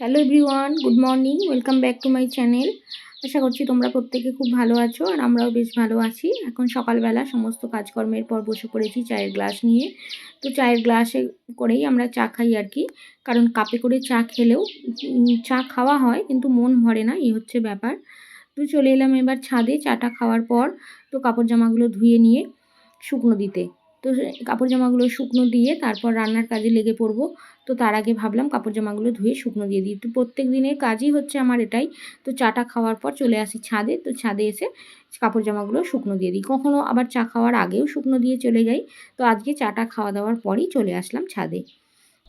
Hello everyone good morning welcome back to my channel আশা করছি তোমরা প্রত্যেকে খুব ভালো আছো আর আমরাও বেশ ভালো আছি। এখন সকালবেলা সমস্ত কাজকর্মের পর বসে পড়েছি চায়ের গ্লাস নিয়ে। তো চায়ের গ্লাসে করেই আমরা চা খাই আর কি। কারণ কাপে করে চা খেলেও চা খাওয়া হয় কিন্তু মন ভরে না, এই হচ্ছে ব্যাপার। তো চলে এলাম এবার ছাদে, চাটা খাওয়ার পর তো কাপড় জামাগুলো ধুয়ে নিয়ে শুকনো দিতে। তো কাপড় জামাগুলো শুকনো দিয়ে তারপর রান্নার কাজে লেগে পড়ব। তো তার আগে ভাবলাম কাপড় জামাগুলো ধুয়ে শুকনো দিয়ে দিই। তো প্রত্যেক দিনের কাজই হচ্ছে আমার এটাই। তো চাটা খাওয়ার পর চলে আসি ছাদে। তো ছাদে এসে কাপড় জামাগুলো শুকনো দিয়ে দিই। কখনও আবার চা খাওয়ার আগেও শুকনো দিয়ে চলে যাই। তো আজকে চাটা খাওয়া দাওয়ার পরই চলে আসলাম ছাদে।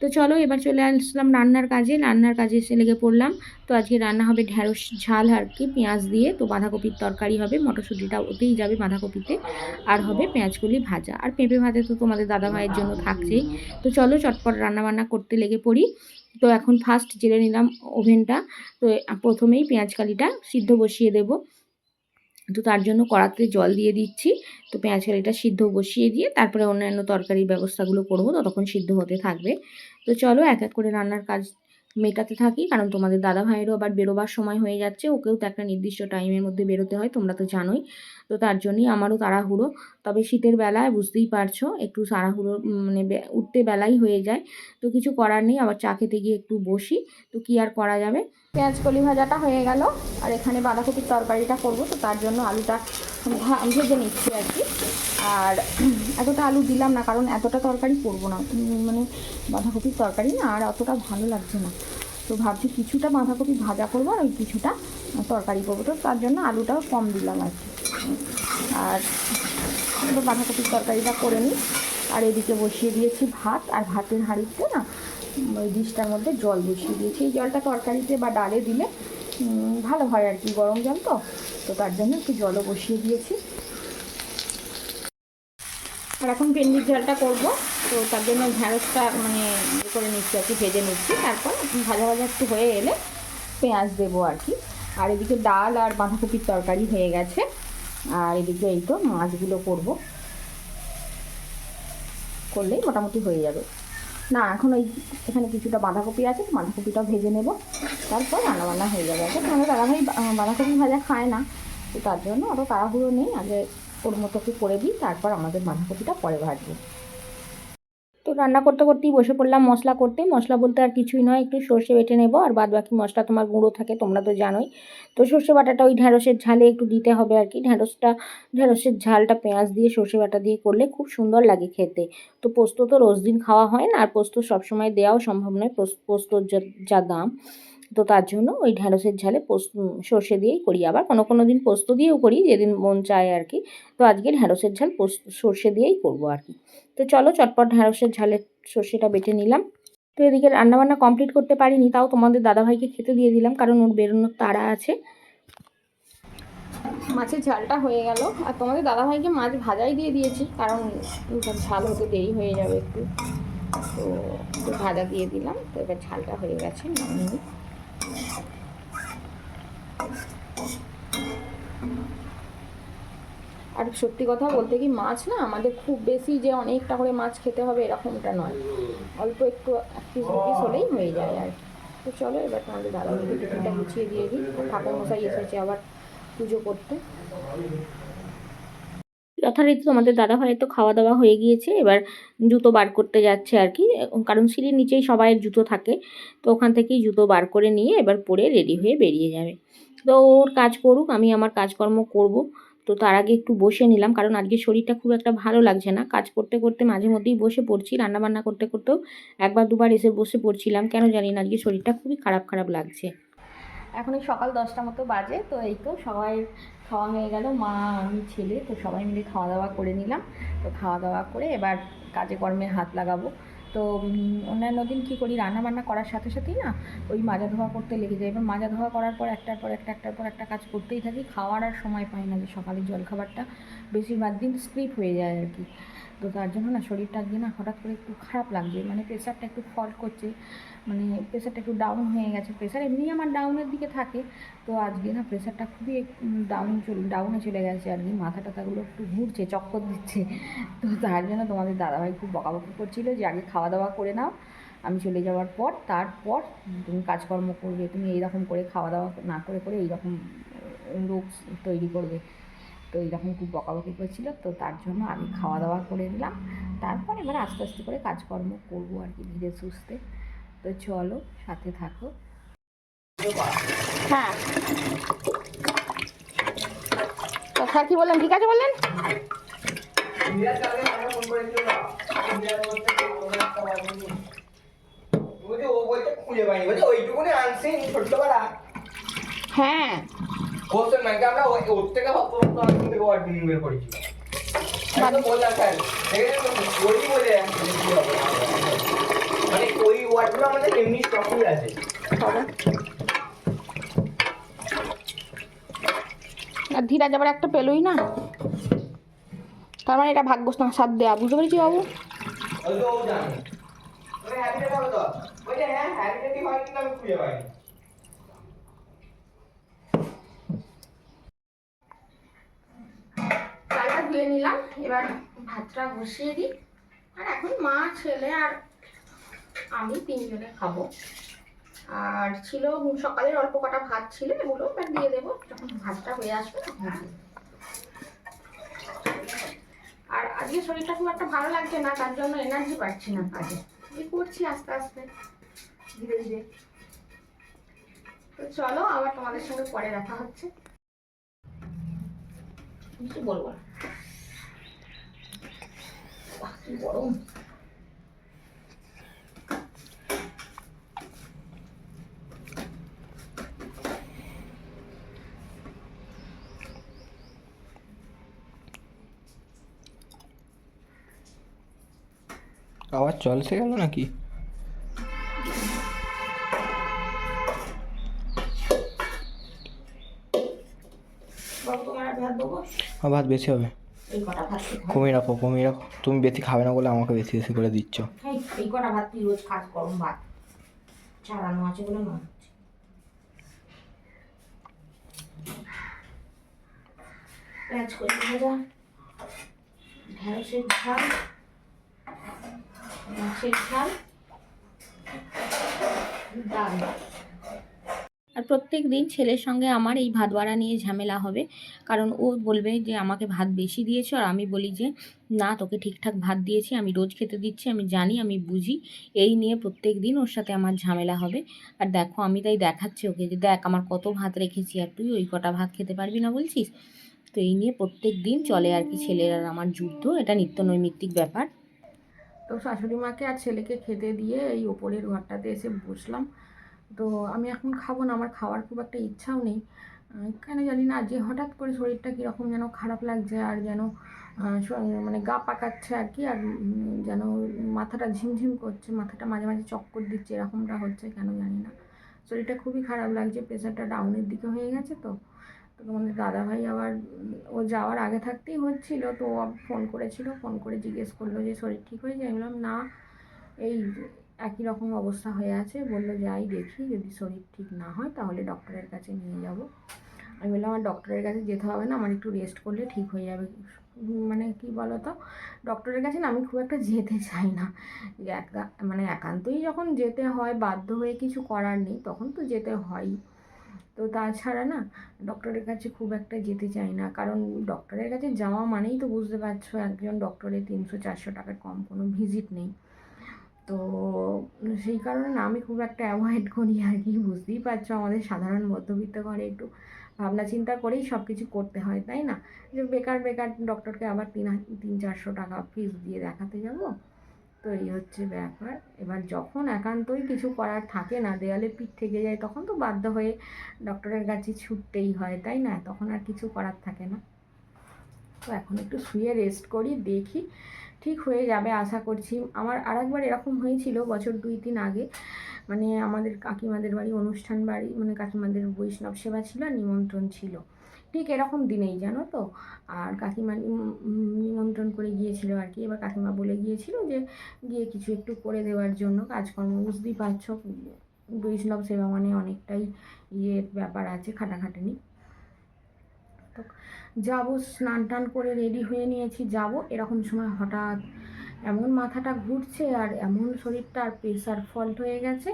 তো চলো এবার চলে আসলাম রান্নার কাজে। রান্নার কাজে এসে লেগে পড়লাম। তো আজকে রান্না হবে ঢ্যাঁড়স, ঝাল আর কি, পেঁয়াজ দিয়ে। তো বাঁধাকপির তরকারি হবে, মটরশুঁটিটা ওতেই যাবে বাঁধাকপিতে। আর হবে পেঁয়াজকলি ভাজা। আর পেঁপে ভাজা তো তোমাদের দাদা ভাইয়ের জন্য থাকছেই। তো চলো চটপট রান্নাবান্না করতে লেগে পড়ি। তো এখন ফার্স্ট জেলে নিলাম ওভেনটা তো প্রথমেই পেঁয়াজ কালিটা সিদ্ধ বসিয়ে দেব। তো তার জন্য কড়াতে জল দিয়ে দিচ্ছি। তো পেঁয়াজ কালিটা সিদ্ধ বসিয়ে দিয়ে তারপরে অন্যান্য তরকারির ব্যবস্থাগুলো করব, ততক্ষণ সিদ্ধ হতে থাকবে। তো চলো এক এক করে রান্নার কাজ মেটাতে থাকি, কারণ তোমাদের দাদা ভাইয়েরও আবার বেরোবার সময় হয়ে যাচ্ছে, ওকেও তো একটা নির্দিষ্ট টাইমের মধ্যে বেরোতে হয়, তোমরা তো জানোই। তো তার জন্যই আমারও তাড়াহুড়ো। তবে শীতের বেলায় বুঝতেই পারছ, একটু তাড়াহুড়ো মানে উঠতে বেলাই হয়ে যায়। তো কিছু করার নেই, আবার চা খেতে গিয়ে একটু বসি। তো কি আর করা যাবে? পেঁয়াজ কলি ভাজাটা হয়ে গেল। আর এখানে বাঁধাকপির তরকারিটা করব, তো তার জন্য আলুটা ভেজে নিচ্ছি আর কি। আর এতটা আলু দিলাম না, কারণ এতটা তরকারি করব না। মানে বাঁধাকপির তরকারি না, আর অতটা ভালো লাগছে না। তো ভাবছি কিছুটা বাঁধাকপি ভাজা করব আর ওই কিছুটা তরকারি করব। তো তার জন্য আলুটাও কম দিলাম আর কি। আর বাঁধাকপির তরকারিটা করে নিই। আর এদিকে বসিয়ে দিয়েছি ভাত, আর ভাতের হাঁড়িতে না ওই ডিশটার মধ্যে জল বসিয়ে দিয়েছি। এই জলটা তরকারিতে বা ডালে দিলে ভালো হয় আর কি, গরম জল তো। তো তার জন্য একটু জলও বসিয়ে দিয়েছি। আর এখন ভেন্ডির ঝালটা করব। তো তার জন্য ঢ্যাঁড়সটা মানে ইয়ে করে নিচ্ছি আর কি, ভেজে নিচ্ছি। তারপর ভাজা ভাজা একটু হয়ে এলে পেঁয়াজ দেবো আর কি। আর এদিকে ডাল আর বাঁধাকপির তরকারি হয়ে গেছে। আর এদিকে এই তো মাছগুলো করব। করলেই মোটামুটি হয়ে যাবে। না, এখন ওই এখানে কিছুটা বাঁধাকপি আছে বাঁধাকপিটা ভেজে নেব। তারপর রান্নাবান্না হয়ে যাবে। আচ্ছা তাহলে দাদাভাই বাঁধাকপি ভাজা খায় না, তো তার জন্য অত তাড়াহুড়ো নেই। আগে ওর মতো করে দিই, তারপর আমাদের বাঁধাকপিটা পরে ভাজবো। রান্না করতে করতেই বসে পড়লাম মশলা করতে। মশলা বলতে আর কিছুই নয়, একটু সর্ষে বেটে নেব আর বাদ বাকি মশলা তোমার গুঁড়ো থাকে, তোমরা তো জানোই। তো সর্ষে বাটাটা ওই ঢ্যাঁড়সের ঝালে একটু দিতে হবে আর কি। ঢ্যাঁড়সটা ঢ্যাঁড়সের ঝালটা পেঁয়াজ দিয়ে সর্ষে বাটা দিয়ে করলে খুব সুন্দর লাগে খেতে। তো পোস্ত তো রোজ দিন খাওয়া হয় না, আর পোস্ত সবসময় দেওয়াও সম্ভব নয়, পোস্ত, পোস্তর যা দাম। তো তার জন্য ওই ঢ্যাঁড়সের ঝালে পোস্ত সর্ষে দিয়েই করি। আবার কোনো কোনো দিন পোস্ত দিয়েও করি, যেদিন মন চায় আর কি। তো আজকে ঢ্যাঁড়সের ঝাল পোস্ত, সর্ষে দিয়েই করব আর কি। তো চলো চটপট ঢ্যাঁড়সের ঝালের সর্ষেটা বেটে নিলাম। তো এদিকে রান্নাবান্না কমপ্লিট করতে পারিনি, তাও তোমাদের দাদাভাইকে খেতে দিয়ে দিলাম, কারণ ওর বেরোনোর তাড়া আছে। মাছের ঝালটা হয়ে গেল, আর তোমাদের দাদাভাইকে মাছ ভাজাই দিয়ে দিয়েছি, কারণ ঝাল হতে দেরি হয়ে যাবে একটু। তো একটু ভাজা দিয়ে দিলাম, তো এবার ঝালটা হয়ে গেছে, নামিয়ে। আর সত্যি কথা বলতে কি মাছ না আমাদের খুব বেশি যে অনেকটা করে মাছ খেতে হবে এরকমটা নয়। অল্প একটু এক পিস পিস হলেই হয়ে যায় আর তো চলো এবার তোমাদের দাদা টিফিনটা গুছিয়ে দিয়ে দিই। ঠাকুর মশাই এসেছে আবার পুজো করতে। যথারীতি তোমাদের দাদা ভাইয়ের তো খাওয়া দাওয়া হয়ে গিয়েছে। এবার জুতো বার করতে যাচ্ছে আর কি। কারণ সিঁড়ির নিচেই সবাইয়ের জুতো থাকে। তো ওখান থেকেই জুতো বার করে নিয়ে এবার পরে রেডি হয়ে বেরিয়ে যাবে। তো ওর কাজ করুক, আমি আমার কাজকর্ম করব। তো তার আগে একটু বসে নিলাম, কারণ আজকে শরীরটা খুব একটা ভালো লাগছে না। কাজ করতে করতে মাঝে মধ্যেই বসে পড়ছি, রান্নাবান্না করতে করতেও একবার দুবার এসে বসে পড়ছিলাম। কেন জানি না, আজকে শরীরটা খুবই খারাপ খারাপ লাগছে। এখন এই সকাল দশটা মতো বাজে, তো এই তো সবাই খাওয়া হয়ে গেল, মা, আমি ছেলে, তো সবাই মিলে খাওয়া দাওয়া করে নিলাম। তো খাওয়া দাওয়া করে এবার কাজে কর্মে হাত লাগাবো। তো অন্যান্য দিন কী করি রান্না বান্না করার সাথে সাথেই না, ওই মাজা ধোয়া করতে লেগে যায়। এবার মাজা ধোয়া করার পর একটার পর একটা, একটার পর একটা কাজ করতেই থাকি। খাওয়ার আর সময় পাই না যে সকালের জলখাবারটা। বেশিরভাগ দিন স্কিপ হয়ে যায় আর কি। তো তার জন্য না শরীরটা আজকে না হঠাৎ করে একটু খারাপ লাগছে মানে প্রেশারটা একটু ফল্ট করছে মানে প্রেশারটা একটু ডাউন হয়ে গেছে প্রেশার এমনি আমার ডাউনের দিকে থাকে, তো আজকে না প্রেশারটা খুবই ডাউন চলে ডাউনে চলে গেছে আর কি মাথা টাথাগুলো একটু ঘুরছে, চক্কর দিচ্ছে, তো তার জন্য তোমাদের দাদাভাই খুব বকাবকি করছিল যে আগে খাওয়া দাওয়া করে নাও, আমি চলে যাওয়ার পর, তারপর তুমি কাজকর্ম করবে, তুমি এইরকম করে খাওয়া দাওয়া না করে করে এইরকম রোগ তৈরি করবে। তো এইরকম খুব বকাবকি করছিল তো তার জন্য আমি খাওয়া দাওয়া করে দিলাম তারপর এবার আস্তে আস্তে করে কাজকর্ম করব আর কি ধীরে সুস্থে। তো চলো সাথে থাকো। হ্যাঁ। তো স্যার কি বললেন? ঠিক আছে বললেন? হ্যাঁ। কোশ্চেন ব্যাংকে আমরা ওই ওর থেকে থেকে ওয়ার্ড মিনিং বের করেছি। মানে ওই ওয়ার্ডগুলো আমাদের এমনি স্টকই আছে। আর ধীরা যাবার একটা পেলোই না? তার মানে এটা ভাগ্য সাথ দেয়া। বুঝতে পেরেছি বাবু? ওই তো ও জানে। ওই হ্যাবিটেট হবে তো। বলছে হ্যাঁ হ্যাবিটেটই হয় কিন্তু আমি খুঁজে পাইনি। ধুয়ে নিলাম, এবার ভাতটা বসিয়ে দিই। আর এখন মা, ছেলে আর আমি তিনজনে খাব। আর ছিল, সকালের অল্প কটা ভাত ছিল এগুলো এবার দিয়ে দেবো। যখন ভাতটা হয়ে আসবে আর আজকে শরীরটা খুব একটা ভালো লাগছে না, তার জন্য এনার্জি পাচ্ছি না কাজে। এই করছি আস্তে আস্তে, ধীরে ধীরে। তো চলো, আবার তোমাদের সঙ্গে পরে দেখা হচ্ছে। কিছু বলব? না গরম আবার জল এসে গেল নাকি বাবু তোমার আর ভাত দেবো আমার ভাত বেশি হবে এই কটা ভাত কমিয়ে রাখো কমিয়ে রাখো। তুমি বেশি খাবে না বলে আমাকে বেশি বেশি করে দিচ্ছ। এই কটা ভাত তুই রোজ খাস? গরম ভাত। ছাড়ানো আছে বলে মনে হচ্ছে। পেঁয়াজ ভাজা ঢেঁড়সের ঝাল মাছের ঝাল ডাল। আর প্রত্যেক দিন ছেলের সঙ্গে আমার এই ভাত বাড়া নিয়ে ঝামেলা হবে। কারণ ও বলবে যে, আমাকে ভাত বেশি দিয়েছ। আর আমি বলি যে, না, তোকে ঠিকঠাক ভাত দিয়েছি। আমি রোজ খেতে দিচ্ছি, আমি জানি, আমি বুঝি। এই নিয়ে প্রত্যেক দিন ওর সাথে আমার ঝামেলা হবে। আর দেখো, আমি তাই দেখাচ্ছি ওকে যে, দেখ, আমার কত ভাত রেখেছি আর তুই ওই কটা ভাত খেতে পারবি না বলছিস? তো এই নিয়ে প্রত্যেক দিন চলে আর কি ছেলের আর আমার যুদ্ধ। এটা নিত্য নৈমিত্তিক ব্যাপার। তো শাশুড়ি মাকে আর ছেলেকে খেতে দিয়ে এই ওপরের ঘরটাতে এসে বসলাম। তো আমি এখন খাব না, আমার খাওয়ার খুব একটা ইচ্ছাও নেই। কেন জানি না, যে হঠাৎ করে শরীরটা কীরকম যেন খারাপ লাগছে আর যেন মানে গা পাকাচ্ছে আর কি, আর যেন মাথাটা ঝিমঝিম করছে, মাথাটা মাঝে মাঝে চক্কর দিচ্ছে, এরকমটা হচ্ছে, কেন জানি না। শরীরটা খুবই খারাপ লাগছে প্রেশারটা ডাউনের দিকে হয়ে গেছে তো। তো তোমাদের দাদাভাই আবার, ও যাওয়ার আগে থাকতেই হচ্ছিল, তো ও ফোন করেছিল ফোন করে জিজ্ঞেস করল যে শরীর ঠিক হয়ে যায় বললাম, না, এই একই রকম অবস্থা হয়ে আছে। বলল, যাই দেখি, যদি শরীর ঠিক না হয় তাহলে ডক্টরের কাছে নিয়ে যাব। আমি বললাম আমার ডক্টরের কাছে যেতে হবে না, আমার একটু রেস্ট করলে ঠিক হয়ে যাবে। মানে কি বলো তো ডক্টরের কাছে না আমি খুব একটা যেতে চাই না। একা মানে একান্তই যখন যেতে হয়, বাধ্য হয়ে কিছু করার নেই, তখন তো যেতে হয়ই তো তাছাড়া না, ডক্টরের কাছে খুব একটা যেতে চাই না, কারণ ডক্টরের কাছে যাওয়া মানেই তো বুঝতে পারছ, একজন ডক্টরের তিনশো চারশো টাকার কম কোনো ভিজিট নেই। তো সেই কারণে না আমি খুব একটা অ্যাভয়েড করি আর কি, বুঝতেই পারছ আমাদের সাধারণ মধ্যবিত্ত ঘরে একটু ভাবনা চিন্তা করেই সব কিছু করতে হয়, তাই না? যে বেকার বেকার ডক্টরকে আবার তিন তিন চারশো টাকা ফিস দিয়ে দেখাতে যাব। তো এই হচ্ছে ব্যাপার। এবার যখন একান্তই কিছু করার থাকে না, দেয়ালে পিঠ থেকে যায়, তখন তো বাধ্য হয়ে ডক্টরের কাছে ছুটতেই হয়, তাই না? তখন আর কিছু করার থাকে না। তো এখন একটু শুয়ে রেস্ট করি, দেখি ঠিক হয়ে যাবে আশা করছি। আমার আর একবার এরকম হয়েছিল বছর দুই তিন আগে। মানে আমাদের কাকিমাদের বাড়ি, অনুষ্ঠান বাড়ি মানে কাকিমাদের বৈষ্ণব সেবা ছিল আর নিমন্ত্রণ ছিল। ঠিক এরকম দিনেই, জানো তো? আর কাকিমা নিমন্ত্রণ করে গিয়েছিল আর কি। এবার কাকিমা বলে গিয়েছিল যে, গিয়ে কিছু একটু করে দেওয়ার জন্য কাজকর্ম বুঝতেই পারছ। বৈষ্ণব সেবা মানে অনেকটাই ইয়ে ব্যাপার আছে, খাটাখাটনি। যাব, স্নান টান করে রেডি হয়ে নিয়েছি, যাব। এরকম সময় হঠাৎ এমন মাথাটা ঘুরছে আর এমন শরীরটা আর প্রেশার ফল্ট হয়ে গেছে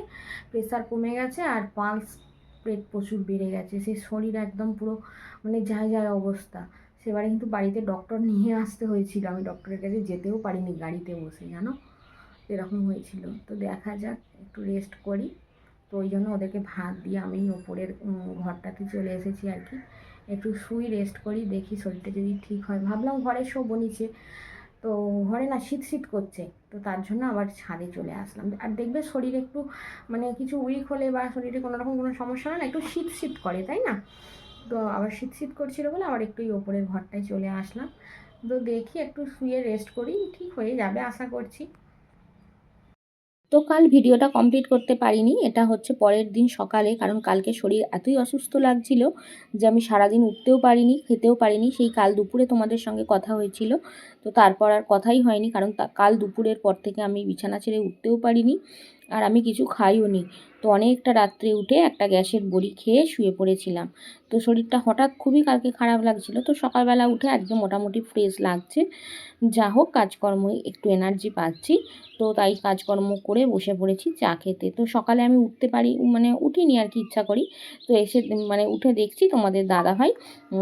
প্রেশার কমে গেছে আর পালস পেট প্রচুর বেড়ে গেছে। সেই শরীর একদম পুরো মানে যায় যায় অবস্থা। সেবারে কিন্তু বাড়িতে ডক্টর নিয়ে আসতে হয়েছিল। আমি ডক্টরের কাছে যেতেও পারিনি গাড়িতে বসে, জানো? এরকম হয়েছিল। তো দেখা যাক, একটু রেস্ট করি। তো ওই জন্য ওদেরকে ভাত দিয়ে আমি ওপরের ঘরটাতে চলে এসেছি আর কি। একটু শুই রেস্ট করি, দেখি শরীরটা যদি ঠিক হয়। ভাবলাম ঘরে শোবো নিচে। তো ঘরে না শীত শীত করছে, তো তার জন্য আবার ছাদে চলে আসলাম। আর দেখবে শরীর একটু মানে কিছু উইক হলে বা শরীরে কোনো রকম কোনো সমস্যা হলে না একটু শীত শীত করে, তাই না? তো আবার শীত শীত করছিল বলে আবার একটু ওপরের ঘরটায় চলে আসলাম। তো দেখি একটু শুয়ে রেস্ট করি, ঠিক হয়ে যাবে আশা করছি। তো কাল ভিডিওটা কমপ্লিট করতে পারিনি, এটা হচ্ছে পরের দিন সকালে, কারণ কালকে শরীর এতই অসুস্থ লাগছিল যে আমি সারাদিন উঠতেও পারিনি, খেতেও পারিনি, সেই কাল দুপুরে তোমাদের সঙ্গে কথা হয়েছিল। তো তারপর আর কথাই হয়নি, কারণ কাল দুপুরের পর থেকে আমি বিছানা ছেড়ে উঠতেও পারিনি। আর আমি কিছু খাইও নি। তো অনেকটা রাত্রে উঠে একটা গ্যাসের বড়ি খেয়ে শুয়ে পড়েছিলাম। তো শরীরটা হঠাৎ খুবই কালকে খারাপ লাগছিল। তো সকালবেলা উঠে একদম মোটামুটি ফ্রেশ লাগছে। যা হোক, কাজকর্ম একটু এনার্জি পাচ্ছি। তো তাই কাজকর্ম করে বসে পড়েছি চা খেতে। তো সকালে আমি উঠতে পারি মানে উঠিনি আর কি ইচ্ছা করি। তো এসে মানে উঠে দেখছি তোমাদের দাদা ভাই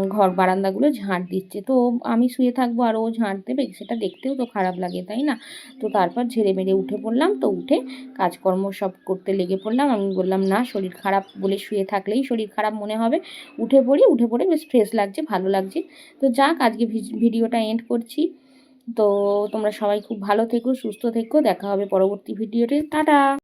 ঘর বারান্দাগুলো ঝাঁট দিচ্ছে। তো আমি শুয়ে থাকব আর ও ঝাঁট দেবে, সেটা দেখতেও তো খারাপ লাগে, তাই না? তো তারপর ঝেড়ে মেরে উঠে পড়লাম। তো উঠে কাজকর্ম সব করতে লেগে পড়লাম। আমি বললাম, না, শরীর খারাপ বলে শুয়ে থাকলেই শরীর খারাপ মনে হবে। উঠে পড়ি, উঠে পড়ে বেশ ফ্রেশ লাগছে, ভালো লাগছে। তো যাক, আজকে ভিডিওটা এন্ড করছি। তো তোমরা সবাই খুব ভালো থেকো, সুস্থ থেকো, দেখা হবে পরবর্তী ভিডিওতে। টাটা!